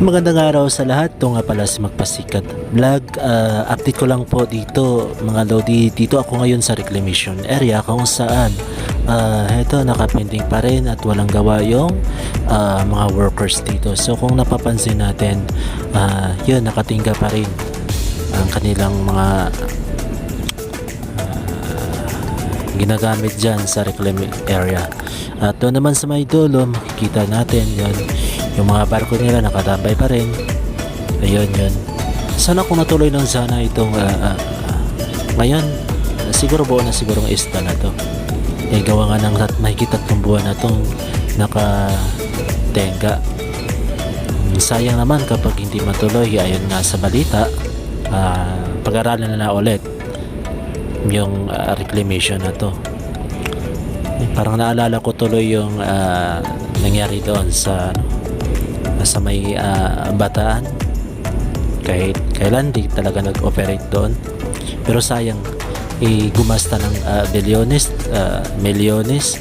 Magandang araw sa lahat. Ito nga pala si Magpasikat Vlog. Ah, update ko lang po dito mga lodi. Dito ako ngayon sa reclamation area kung saan ah, eto nakapending pa rin at walang gawa yung ah, mga workers dito. So kung napapansin natin, ah, yun nakatingga pa rin ang kanilang mga ginagamit dyan sa reclaim area. At doon naman sa may dulo, makikita natin yun, yung mga barko nila nakatambay pa rin. Ayun yun. Sana kung natuloy lang sana itong ah, ah, ngayon, siguro buo na siguro ang isla na to. Eh gawa nga ng tat makikita ng buwan na tong nakatenga. Sayang naman kapag hindi matuloy, ayon nga sa balita, ah, pag-aralan na na ulit yung ah, reclamation na to. Eh, Parang naalala ko tuloy yung ah, nangyari doon sa ano, sa may ah, bataan. Kahit kailan di talaga nag-operate doon. Pero sayang, eh, gumasta ng ah, bilyones, ah, milyones.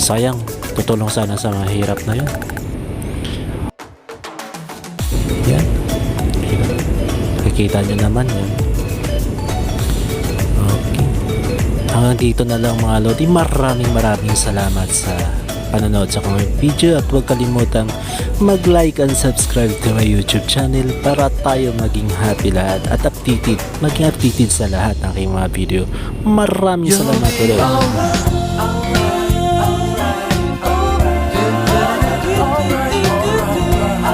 Sayang, tutulong sana sa mahirap na yun. Yan. Nakikita nyo naman yun. Okay. Hanggang dito na lang mga Lodi. Maraming maraming salamat sa panonood sa comment video at huwag kalimutang mag-like and subscribe to my YouTube channel para tayo maging happy lahat at updated, maging updated sa lahat ng aking mga video. Maraming salamat ulit.